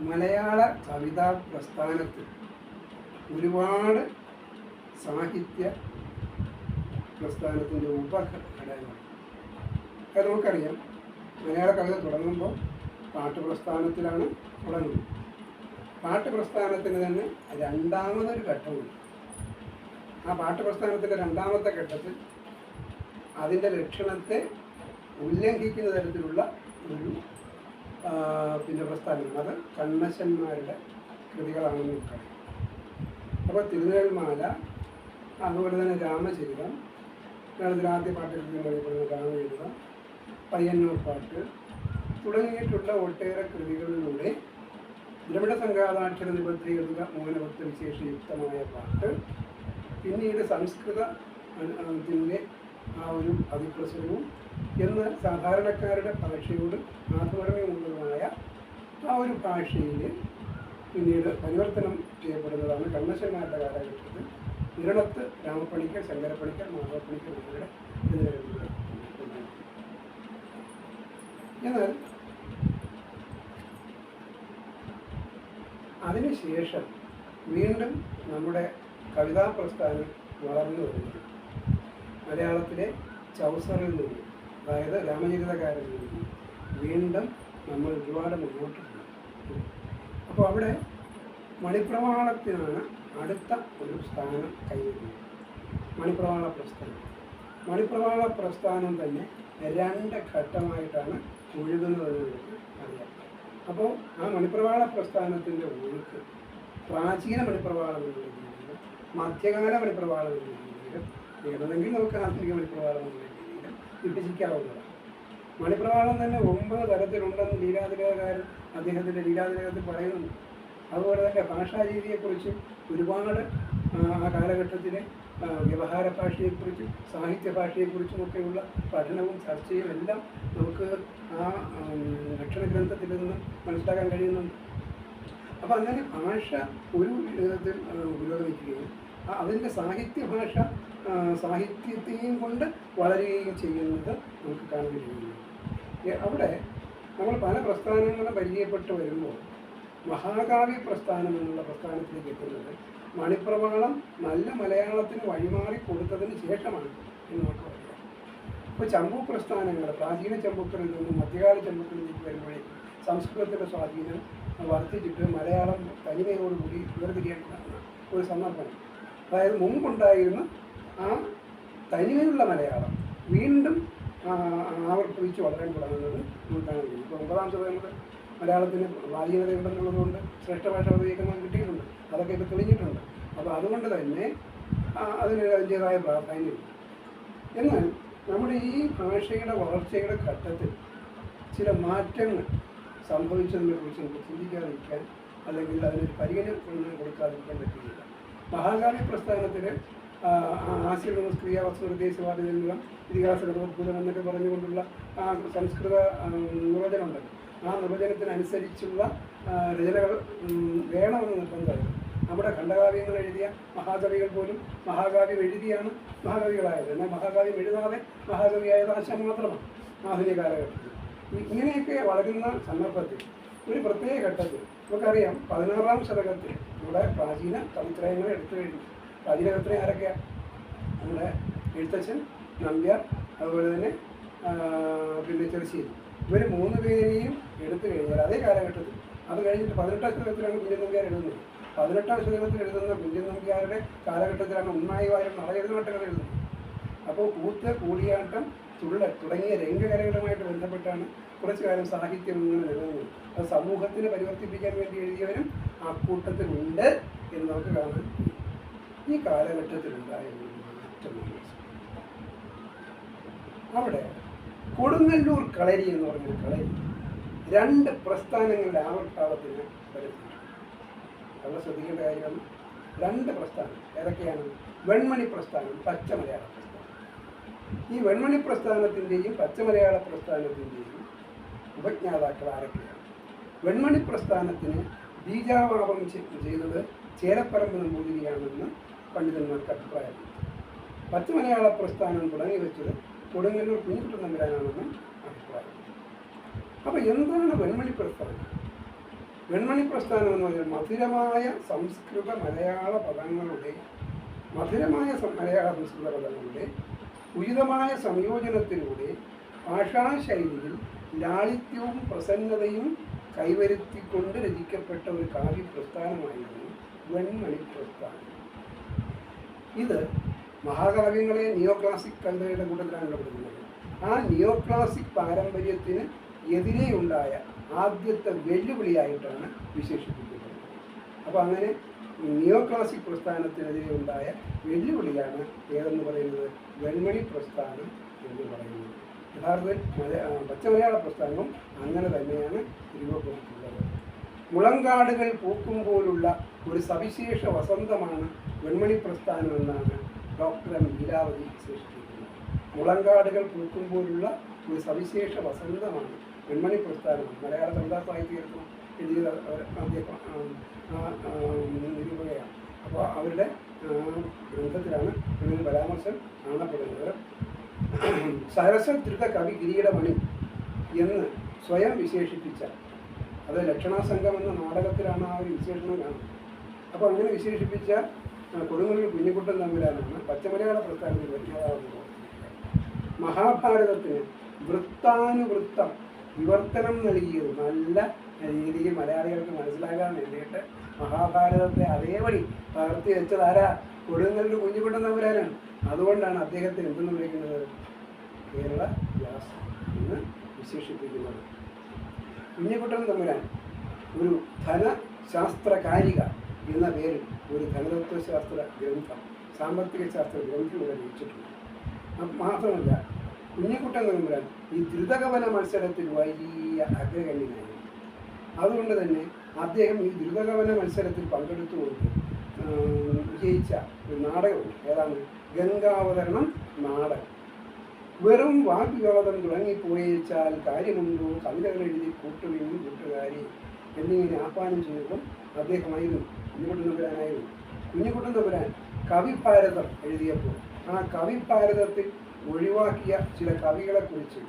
മലയാള കവിതാ പ്രസ്ഥാനത്തിൽ ഒരുപാട് സാഹിത്യ പ്രസ്ഥാനത്തിന്റെ ഉപഘടകങ്ങൾ. അത് നമുക്കറിയാം മലയാള കവിത തുടങ്ങുമ്പോൾ പാട്ട് പ്രസ്ഥാനത്തിലാണ് തുടങ്ങുന്നത്. പാട്ട് പ്രസ്ഥാനത്തിന് തന്നെ രണ്ടാമതൊരു ഘട്ടമുണ്ട്. ആ പാട്ട് പ്രസ്ഥാനത്തിന്റെ രണ്ടാമത്തെ ഘട്ടത്തിൽ അതിന്റെ ലക്ഷണത്തെ ഉല്ലംഘിക്കുന്ന തരത്തിലുള്ള ഒരു പിന്നെ പ്രസ്ഥാനം. അത് കണ്ണശന്മാരുടെ കൃതികളാണെന്ന് നമുക്കറിയാം അപ്പോൾ തിരുനേൽമാല അതുപോലെ തന്നെ രാമചരിതം കേരളത്തിൽ ആദ്യ പാട്ടുകൃതി അറിയപ്പെടുന്ന രാമചരിതം പയ്യന്നൂർ പാട്ട് തുടങ്ങിയിട്ടുള്ള ഒട്ടേറെ കൃതികളിലൂടെ ദ്രവിഡ സംഘാതാക്ഷര നിബദ്ധീകൃത മൂലഭക്ത വിശേഷയുക്തമായ പാട്ട് പിന്നീട് സംസ്കൃത ത്തിന്റെ ആ ഒരു അതിപ്രസരവും എന്ന് സാധാരണക്കാരുടെ ഭാഷയോട് ആത്മകർമ്മയുള്ളതുമായ ആ ഒരു ഭാഷയിൽ പിന്നീട് പരിവർത്തനം ചെയ്യപ്പെടുന്നതാണ് കണ്ണശന്മാരുടെ കാലഘട്ടത്തിൽ ഇരണത്ത് രാമപ്പണിക്കൽ ശങ്കരപ്പണിക്കൽ മാധവപ്പണിക്കൽ എന്നിവരുടെ എന്നാൽ അതിനുശേഷം വീണ്ടും നമ്മുടെ കവിതാ പ്രസ്ഥാനം വളർന്നു വരുന്നു. മലയാളത്തിലെ ചൗസറിൽ നിന്ന് അതായത് രാമചരിതകാരിൽ നിന്ന് വീണ്ടും നമ്മൾ ഒരുപാട് മുന്നോട്ട് പോകും അപ്പോൾ അവിടെ മണിപ്രവാളത്തിനാണ് അടുത്ത ഒരു സ്ഥാനം കൈവരുന്നത്. മണിപ്രവാള പ്രസ്ഥാനം. മണിപ്രവാള പ്രസ്ഥാനം തന്നെ രണ്ട് ഘട്ടമായിട്ടാണ് ഒഴുകുന്നതെന്ന് അറിയാം. അപ്പോൾ ആ മണിപ്രവാള പ്രസ്ഥാനത്തിന്റെ ഒഴുക്ക് പ്രാചീന മണിപ്രവാളം എന്ന് രീതിയിലും മധ്യകാല മണിപ്രവാളം എന്ന് രീതിയിലും ഏതെങ്കിലും നമുക്ക് ആധുനിക മണിപ്രവാളം എന്നുള്ള രീതിയിലും വിഭജിക്കാവുന്നതാണ്. മണിപ്രവാളം തന്നെ ഒമ്പത് തരത്തിലുണ്ടെന്ന് ലീലാതിലകാരൻ അദ്ദേഹത്തിന്റെ ലീലാതിലകത്തിൽ പറയുന്നുണ്ട്. അതുപോലെ തന്നെ ഭാഷാരീതിയെക്കുറിച്ച് ഒരുപാട് ആ, കാലഘട്ടത്തിലെ വ്യവഹാര ഭാഷയെക്കുറിച്ചും സാഹിത്യ ഭാഷയെക്കുറിച്ചുമൊക്കെയുള്ള പഠനവും ചർച്ചയും എല്ലാം നമുക്ക് ആ ഭക്ഷണ ഗ്രന്ഥത്തിൽ നിന്ന് മനസ്സിലാക്കാൻ കഴിയുന്നുണ്ട്. അപ്പം അങ്ങനെ ഭാഷ ഒരു വിധത്തിൽ പുരോഗമിക്കുകയും അതിന്റെ സാഹിത്യ ഭാഷ സാഹിത്യത്തെയും കൊണ്ട് വളരുകയും ചെയ്യുന്നത് നമുക്ക് കാണാൻ കഴിയുന്നു. അവിടെ നമ്മൾ പല പ്രസ്ഥാനങ്ങളും പരിചയപ്പെട്ട് വരുമ്പോൾ മഹാകാവ്യ പ്രസ്ഥാനം എന്നുള്ള പ്രസ്ഥാനത്തിലേക്ക് എത്തുന്നത് മണിപ്രവാളം നല്ല മലയാളത്തിന് വഴിമാറി കൊടുത്തതിന് ശേഷമാണ് എന്ന് നമുക്ക് പറയാം. ഇപ്പോൾ ചമ്പു പ്രസ്ഥാനങ്ങൾ പ്രാചീന ചമ്പുക്കളിൽ നിന്നും മധ്യകാല ചമ്പുക്കളിലേക്ക് വരുമ്പോഴേ സംസ്കൃതത്തിന്റെ സ്വാധീനം വർദ്ധിച്ചിട്ട് മലയാളം തനിമയോടുകൂടി വേർതിരിയേണ്ടതാണ് ഒരു സന്ദർഭം അതായത് മുമ്പുണ്ടായിരുന്ന ആ തനിമയുള്ള മലയാളം വീണ്ടും ആവർത്തിച്ച് വളരാൻ തുടങ്ങുന്നത് നമുക്ക് ഇപ്പോൾ ഒമ്പതാം തലമുറ മലയാളത്തിന് സ്വാധീനതയുണ്ടെന്നുള്ളതുകൊണ്ട് ശ്രേഷ്ഠ ഭാഷ ഉപയോഗിക്കുന്നത് കിട്ടിയിട്ടുണ്ട് അതൊക്കെ ഇപ്പോൾ തെളിഞ്ഞിട്ടുണ്ട്. അപ്പോൾ അതുകൊണ്ട് തന്നെ അതിന് അതിന്റേതായ പ്രാധാന്യം. എന്നാൽ നമ്മുടെ ഈ ഭാഷയുടെ വളർച്ചയുടെ ഘട്ടത്തിൽ ചില മാറ്റങ്ങൾ സംഭവിച്ചതിനെ കുറിച്ച് നമുക്ക് ചിന്തിക്കാതിരിക്കാൻ അല്ലെങ്കിൽ അതിനൊരു പരിഗണന കൊടുക്കാതിരിക്കാൻ കൊടുക്കാതിരിക്കാൻ പറ്റുന്നില്ല മഹാകാവ്യ പ്രസ്ഥാനത്തിൽ ആശയ നമസ്ക്രിയ എന്നുള്ള ഇതിഹാസ ഗതോത്ഭുതം എന്നൊക്കെ പറഞ്ഞുകൊണ്ടുള്ള ആ സംസ്കൃത നിർവചനമുണ്ട്. ആ നിർവചനത്തിനനുസരിച്ചുള്ള രചനകൾ വേണമെന്ന് നിർബന്ധമായിരുന്നു. നമ്മുടെ ഖണ്ഡകാവ്യങ്ങൾ എഴുതിയ മഹാകവികൾ പോലും മഹാകാവ്യം എഴുതിയാണ് മഹാകവികളായത്. എന്നാൽ മഹാകാവ്യം എഴുതാതെ മഹാകവിയായത് ആശാൻ മാത്രമാണ് ആധുനിക കാലഘട്ടത്തിൽ. ഇങ്ങനെയൊക്കെ വളരുന്ന സന്ദർഭത്തിൽ ഒരു പ്രത്യേക ഘട്ടത്തിൽ നമുക്കറിയാം പതിനാറാം ശതകത്തിൽ നമ്മുടെ പ്രാചീന കവിത്രയങ്ങൾ എടുത്തു കഴിഞ്ഞു. പ്രാചീന കവിത്രയം ആരൊക്കെയാണ് നമ്മുടെ എഴുത്തച്ഛൻ നമ്പ്യാർ അതുപോലെ തന്നെ പിന്നെ ചെറുശ്ശേരി. ഇവർ മൂന്ന് പേരെയും എടുത്തു കഴിഞ്ഞാൽ അതേ കാലഘട്ടത്തിൽ അത് കഴിഞ്ഞിട്ട് പതിനെട്ടാം ശതകത്തിലാണ് കുഞ്ഞൻ നമ്പ്യാർ എഴുതുന്നത്. പതിനെട്ടാം ശതകത്തിൽ എഴുതുന്ന കുഞ്ഞൻ നമ്പ്യാരുടെ കാലഘട്ടത്തിലാണ് ഉണ്ണായി വായം നടയെഴുതുമാട്ടങ്ങൾ എഴുതുന്നത്. അപ്പോൾ കൂത്ത് കൂടിയാട്ടം തുള്ളൽ തുടങ്ങിയ രംഗകലകളുമായിട്ട് ബന്ധപ്പെട്ടാണ് കുറച്ചു കാലം സാഹിത്യം ഇങ്ങനെ നിലനിന്നത്. അത് സമൂഹത്തിനെ പരിവർത്തിപ്പിക്കാൻ വേണ്ടി എഴുതിയവരും ആ കൂട്ടത്തിലുണ്ട് എന്ന് നമുക്ക് കാണാൻ ഈ കാലഘട്ടത്തിലുണ്ടായ അവിടെ കൊടുങ്ങല്ലൂർ കളരി എന്ന് പറഞ്ഞ കളരി രണ്ട് പ്രസ്ഥാനങ്ങളുടെ ആവർത്താവത്തിന് വരുന്നുണ്ട്. അവിടെ ശ്രദ്ധിക്കേണ്ട കാര്യമാണ് രണ്ട് പ്രസ്ഥാനം. ഏതൊക്കെയാണ്? വെൺമണി പ്രസ്ഥാനം പച്ച മലയാള പ്രസ്ഥാനം. ഈ വെൺമണി പ്രസ്ഥാനത്തിന്റെയും പച്ചമലയാള പ്രസ്ഥാനത്തിന്റെയും ഉപജ്ഞാതാക്കൾ ആരൊക്കെയാണ്? വെൺമണി പ്രസ്ഥാനത്തിന് ബീജാവാപം ചെയ്തത് ചേരപ്പറമ്പ് നമ്പൂതിരിയാണെന്ന് പണ്ഡിതന്മാർക്ക് അഭിപ്രായമുണ്ട്. പച്ചമലയാള പ്രസ്ഥാനം തുടങ്ങി വെച്ചത് കൊടുങ്ങല്ലൂർ കുഞ്ഞുകുട്ടൻ നമ്പരാനാണെന്നും അഭിപ്രായം അപ്പോൾ എന്താണ് വെൺമണി പ്രസ്ഥാനം? വെൺമണി പ്രസ്ഥാനം എന്ന് പറഞ്ഞാൽ മധുരമായ സംസ്കൃത മലയാള പദങ്ങളുടെ മധുരമായ മലയാള സംസ്കൃത പദങ്ങളുടെ ഉചിതമായ സംയോജനത്തിലൂടെ ഭാഷാശൈലിയിൽ ലാളിത്യവും പ്രസന്നതയും കൈവരുത്തിക്കൊണ്ട് രചിക്കപ്പെട്ട ഒരു കാവ്യ പ്രസ്ഥാനമായിരുന്നു വെൺമണി പ്രസ്ഥാനം ഇത് മഹാകാവ്യങ്ങളെ നിയോ ക്ലാസിക് കവിതയുടെ കൂട്ടത്തിലാണ് ഇടപെടുന്നത് ആ നിയോ ക്ലാസിക് പാരമ്പര്യത്തിന് എതിരെയുണ്ടായ ആദ്യത്തെ വെല്ലുവിളിയായിട്ടാണ് വിശേഷിപ്പിക്കുന്നത് അപ്പോൾ അങ്ങനെ നിയോ ക്ലാസിക് പ്രസ്ഥാനത്തിനെതിരെ ഉണ്ടായ വെല്ലുവിളിയാണ് ഏതെന്ന് പറയുന്നത്? വെൺമണി പ്രസ്ഥാനം എന്ന് പറയുന്നത്. യഥാർത്ഥത്തിൽ മല മലയാള പ്രസ്ഥാനവും അങ്ങനെ തന്നെയാണ് രൂപപ്പെട്ടിട്ടുള്ളത് മുളങ്കാടുകൾ പൂക്കും പോലുള്ള ഒരു സവിശേഷ വസന്തമാണ് വെൺമണി പ്രസ്ഥാനം എന്നാണ് ഡോക്ടർ എം. ലീലാവതി വിശേഷിപ്പിക്കുന്നത് മുളങ്കാടുകൾ പൂക്കും പോലുള്ള ഒരു സവിശേഷ വസന്തമാണ് വെൺമണി പ്രസ്ഥാനം. മലയാള കവിതാ സാഹിത്യത്തിൽ എഴുതിയ ആദ്യ നിരൂപകയാണ് അപ്പോൾ അവരുടെ ഗ്രന്ഥത്തിലാണ് ഇങ്ങനെ പരാമർശം കാണപ്പെടുന്നത്. സരസ്വദ്രുത കവി കിരീടമണി എന്ന് സ്വയം വിശേഷിപ്പിച്ച അത് ലക്ഷണാസംഘം എന്ന നാടകത്തിലാണ് ആ ഒരു വിശേഷണം കാണുന്നത്. അപ്പോൾ അങ്ങനെ വിശേഷിപ്പിച്ച കൊടുങ്ങല്ലൂർ കുഞ്ഞിക്കുട്ടൻ തമ്പുരാനാണ് പച്ചമലയാള പ്രസ്ഥാനത്തിൽ വരുന്നതാവുന്നത് മഹാഭാരതത്തിന് വൃത്താനുവൃത്തം വിവർത്തനം നൽകിയത് നല്ല രീതിയിൽ മലയാളികൾക്ക് മനസ്സിലാകാൻ വേണ്ടിയിട്ട് മഹാഭാരതത്തെ അതേപടി പകർത്തി വെച്ചത് ആരാ? കൊടുങ്ങല്ലൂർ കുഞ്ഞുകുട്ടൻ തമ്പുരാനാണ് അതുകൊണ്ടാണ് അദ്ദേഹത്തെ എന്തെന്ന് വിളിക്കുന്നത്? കേരള വ്യാസ് എന്ന് വിശേഷിപ്പിക്കുന്നത്. കുഞ്ഞുകുട്ടൻ തമ്പുരാൻ ഒരു ധനശാസ്ത്രകാരിക എന്ന പേരിൽ ഒരു ധനതത്വശാസ്ത്ര ഗ്രന്ഥം സാമ്പത്തിക ശാസ്ത്ര ഗ്രന്ഥം ഇവിടെ രചിച്ചിട്ടുണ്ട്. മാത്രമല്ല കുഞ്ഞിക്കുട്ടൻ തമ്പുരാൻ ഈ ദ്രുതകവന മത്സരത്തിൽ വലിയ അഗ്രഗണ്യനായിരുന്നു. അതുകൊണ്ട് തന്നെ അദ്ദേഹം ഈ ദ്രുതകവന മത്സരത്തിൽ പങ്കെടുത്തു കൊടുത്ത് വിജയിച്ച ഒരു നാടകമുണ്ട്. ഏതാണ്? ഗംഗാവതരണം നാടകം. വെറും വാഗ്വിവാദം തുടങ്ങിപ്പോയിച്ചാൽ കാര്യമുണ്ടോ? കവിതകൾ എഴുതി കൂട്ടുകയും കൂട്ടുകാരി എന്നിങ്ങനെ ആഹ്വാനം ചെയ്തതും അദ്ദേഹമായിരുന്നു. കുഞ്ഞുകുട്ടൻ തമ്പുരാനായിരുന്നു. കുഞ്ഞുകുട്ടൻ തമ്പുരാൻ കവിഭാരതം എഴുതിയപ്പോൾ ആ കവിഭാരതത്തിൽ ഒഴിവാക്കിയ ചില കവികളെക്കുറിച്ച്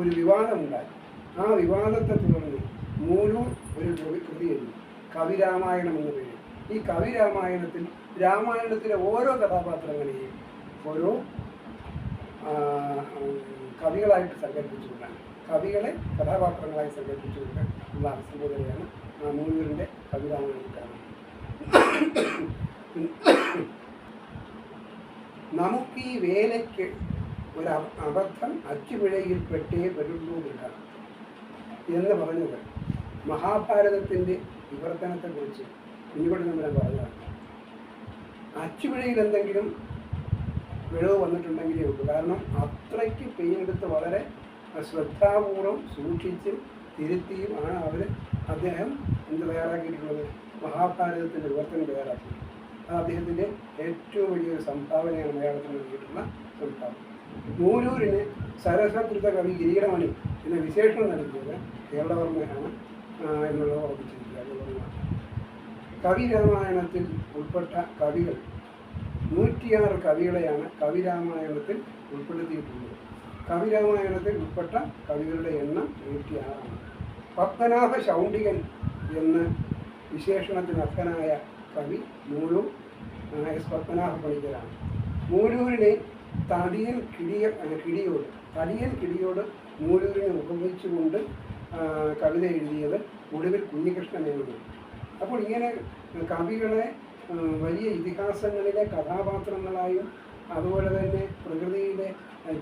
ഒരു വിവാദമുണ്ടായി. ആ വിവാദത്തെ തുടർന്ന് മൂലൂർ ഒരു കൃതി എഴുതി കവിരാമായണം എന്ന പേര്. ഈ കവിരാമായണത്തിൽ രാമായണത്തിലെ ഓരോ കഥാപാത്രങ്ങളെയും ഓരോ കവികളായിട്ട് സങ്കല്പിച്ചുകൊണ്ടാണ് കവികളെ കഥാപാത്രങ്ങളായി സങ്കല്പിച്ചുകൊണ്ട് ഉള്ള അഭിസംബോധനയാണ് ആ മൂന്നൂരിന്റെ കവിതാമണത്തിൽ നമുക്ക് ഈ വേലയ്ക്ക് ഒരു അബദ്ധം അച്ചുപിഴയിൽ പെട്ടേ വരുള്ളൂ ഇല്ല എന്ന് പറഞ്ഞത് മഹാഭാരതത്തിന്റെ വിവർത്തനത്തെക്കുറിച്ച് കുഞ്ഞുകുട്ടി നമ്പരം പറഞ്ഞതാണ്. അച്ചുപിഴയിൽ എന്തെങ്കിലും വിളവ് വന്നിട്ടുണ്ടെങ്കിലേ ഉള്ളൂ. കാരണം അത്രയ്ക്ക് പെയ്യെടുത്ത് വളരെ ശ്രദ്ധാപൂർവം സൂക്ഷിച്ചും തിരുത്തിയും ആണ് അവർ അദ്ദേഹം എന്ത് തയ്യാറാക്കിയിട്ടുള്ളത്? മഹാഭാരതത്തിന്റെ വിവർത്തനം തയ്യാറാക്കിയിട്ടുള്ളത് അത് അദ്ദേഹത്തിന്റെ ഏറ്റവും വലിയൊരു സംഭാവനയാണ് മലയാളത്തിന് നൽകിയിട്ടുള്ള സംഭാവന. നൂലൂരിന് സരസ്വതൃത കവി കിരീടമണി എന്ന വിശേഷണം നൽകിയത് കേരളവർമ്മയാണ് എന്നുള്ളത് ഓർമ്മിച്ചിരിക്കുക. കവി രാമായണത്തിൽ ഉൾപ്പെട്ട കവികൾ നൂറ്റിയാറ് കവികളെയാണ് കവിരാമായണത്തിൽ ഉൾപ്പെടുത്തിയിട്ടുള്ളത്. കവിരാമായണത്തിൽ ഉൾപ്പെട്ട കവികളുടെ എണ്ണം നൂറ്റിയാറാണ്. പത്മനാഭ ശൗണ്ടികൻ എന്ന് വിശേഷണത്തിന് അർഹനായ കവി മൂലൂർ എസ് പത്മനാഭ പണിക്കരാണ്. മൂലൂരിനെ തടിയൻ കിടിയ ആ, കിടിയോട് തടിയൻ കിടിയോട് മൂലൂരിനെ ഉപയോഗിച്ചുകൊണ്ട് കവിത എഴുതിയത് ഒടുവിൽ കുഞ്ഞികൃഷ്ണനാണ് അപ്പോൾ ഇങ്ങനെ കവികളെ വലിയ ഇതിഹാസങ്ങളിലെ കഥാപാത്രങ്ങളായും അതുപോലെ തന്നെ പ്രകൃതിയിലെ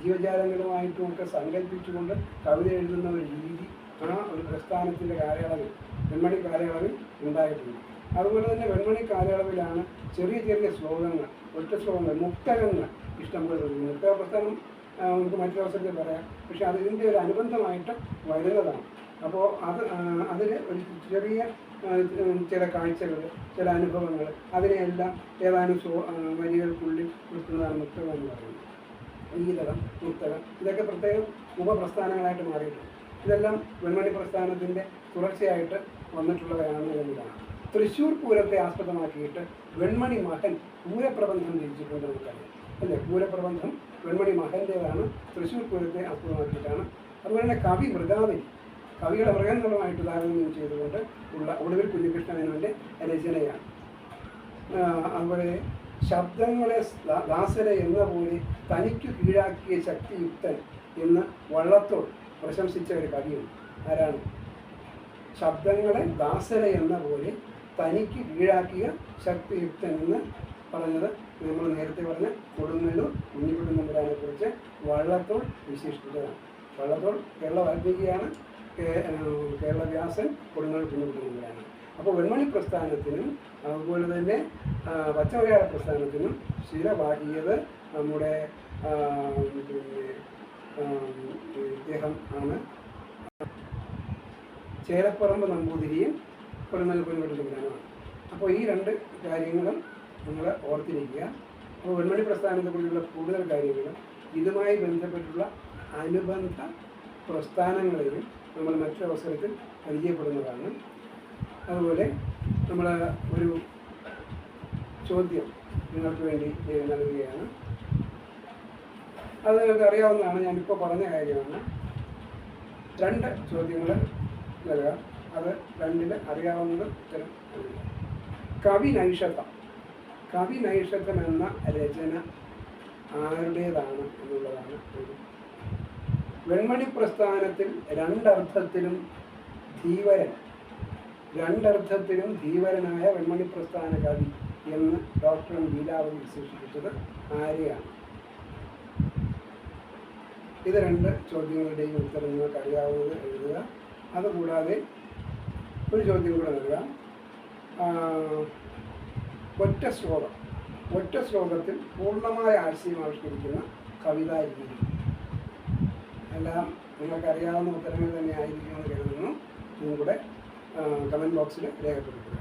ജീവജാലങ്ങളുമായിട്ടും ഒക്കെ സങ്കല്പിച്ചുകൊണ്ട് കവിത എഴുതുന്ന ഒരു രീതി ആ ഒരു പ്രസ്ഥാനത്തിന്റെ കാലയളവിൽ വെൺമണി കാലയളവിൽ ഉണ്ടായിട്ടുണ്ട്. അതുപോലെ തന്നെ വെൺമണി കാലയളവിലാണ് ചെറിയ ചെറിയ ശ്ലോകങ്ങൾ ഒറ്റ ശ്ലോകങ്ങൾ മുക്തകങ്ങൾ ഇഷ്ടംപോലെ ഉണ്ട്. നൃത്ത പ്രസ്ഥാനം നമുക്ക് മറ്റൊരവസരത്തിൽ പറയാം. പക്ഷേ അത് ഇതിന്റെ ഒരു അനുബന്ധമായിട്ട് വരുന്നതാണ്. അപ്പോൾ അത് അതിൽ ഒരു ചെറിയ ചില കാഴ്ചകൾ ചില അനുഭവങ്ങൾ അതിനെയെല്ലാം ഏതാനും സോ വരികൾക്കുള്ളിൽ നിർത്തുന്നതാണ് മുക്തകം എന്ന് പറയുന്നത്. ഗീതകം മുക്തകം ഇതൊക്കെ പ്രത്യേകം ഉപപ്രസ്ഥാനങ്ങളായിട്ട് മാറിയിട്ടുണ്ട്. ഇതെല്ലാം വെൺമണി പ്രസ്ഥാനത്തിന്റെ തുടർച്ചയായിട്ട് വന്നിട്ടുള്ളവയാണ് എന്നതാണ്. തൃശ്ശൂർ പൂരത്തെ ആസ്പദമാക്കിയിട്ട് വെൺമണി മകൻ പൂരപ്രബന്ധം രചിച്ചിട്ടുണ്ട് നമുക്കറിയാം. അല്ലേ? പൂരപ്രബന്ധം വെൺമണി മകന്റേതാണ് തൃശ്ശൂർ പൂരത്തെ ആസ്പദമാക്കിയിട്ടാണ് അതുപോലെ തന്നെ കവി മൃഗാവലി. കവികളെ മൃഗങ്ങളുമായിട്ട് താരതമ്യം ചെയ്തുകൊണ്ട് ഉള്ള ഒടുവിൽ കുഞ്ഞികൃഷ്ണമേനോന്റെ രചനയാണ്. അതുപോലെ ശബ്ദങ്ങളെ ദാസരെ എന്ന പോലെ തനിക്ക് കീഴാക്കിയ ശക്തിയുക്തൻ എന്ന് വള്ളത്തോൾ പ്രശംസിച്ച ഒരു കവിയുണ്ട്. ആരാണ്? ശബ്ദങ്ങളെ ദാസരെ എന്ന പോലെ തനിക്ക് കീഴാക്കിയ ശക്തിയുക്തൻ എന്ന് പറഞ്ഞത് നമ്മൾ നേരത്തെ പറഞ്ഞ കൊടുങ്ങല്ലൂർ കുഞ്ഞിക്കുട്ടി നമ്പുരാനെ കുറിച്ച് വള്ളത്തോൾ വിശേഷിപ്പിച്ചതാണ്. വള്ളത്തോൾ കേരള വാൽമീകിയാണ് കേരളവ്യാസൻ കൊടുങ്ങല്ലൂർ കുഞ്ഞിക്കുട്ടി നമ്പുരാനാണ് അപ്പോൾ വെൺമണി പ്രസ്ഥാനത്തിനും അതുപോലെ തന്നെ പച്ചമലയാള പ്രസ്ഥാനത്തിനും ശിരവാകിയത് നമ്മുടെ പിന്നെ ഇദ്ദേഹം ആണ്. ചേലപ്പറമ്പ് നമ്പൂതിരിയും കൊടുങ്ങല്ലൂർ കുഞ്ഞിക്കുട്ടി നമ്പുരാനാണ് അപ്പോൾ ഈ രണ്ട് കാര്യങ്ങളും നിങ്ങൾ ഓർത്തിരിക്കുക. അപ്പോൾ വെൺമണി പ്രസ്ഥാനത്തെക്കുറിച്ചുള്ള കൂടുതൽ കാര്യങ്ങളും ഇതുമായി ബന്ധപ്പെട്ടുള്ള അനുബന്ധ പ്രസ്ഥാനങ്ങളെയും നമ്മൾ മറ്റൊരവസരത്തിൽ പരിചയപ്പെടുന്നതാണ്. അതുപോലെ നമ്മൾ ഒരു ചോദ്യം നിങ്ങൾക്ക് വേണ്ടി നൽകുകയാണ്. അത് നിങ്ങൾക്ക് അറിയാവുന്നതാണ് ഞാനിപ്പോൾ പറഞ്ഞ കാര്യമാണ്. രണ്ട് ചോദ്യങ്ങൾ നൽകാം. അത് രണ്ടിൽ അറിയാവുന്നത് കവി നൈഷധം കവി നൈഷധം എന്ന രചന ആരുടേതാണ് എന്നുള്ളതാണ്. വെൺമണി പ്രസ്ഥാനത്തിൽ രണ്ടർത്ഥത്തിലും ധീവരൻ രണ്ടർത്ഥത്തിലും ധീവരനായ വെൺമണി പ്രസ്ഥാന കവി എന്ന് ഡോക്ടർ ലീലാവതി വിശേഷിപ്പിച്ചത് ആരെയാണ്? ഇത് രണ്ട് ചോദ്യങ്ങളുടെയും ഉത്തരം നിങ്ങൾക്ക് അറിയാവുന്നത് എഴുതുക. അതുകൂടാതെ ഒരു ചോദ്യം കൂടെ നൽകാം. ഒറ്റ ശ്ലോകം. ഒറ്റ ശ്ലോകത്തിൽ പൂർണമായ ആശയം ആവിഷ്കരിക്കുന്ന കവിതാ രീതി എല്ലാം നിങ്ങൾക്കറിയാവുന്ന ഉത്തരങ്ങൾ തന്നെ ആയിരിക്കുമെന്ന് കരുതുന്നു. ഇതും കൂടെ കമന്റ് ബോക്സിൽ രേഖപ്പെടുത്തുക.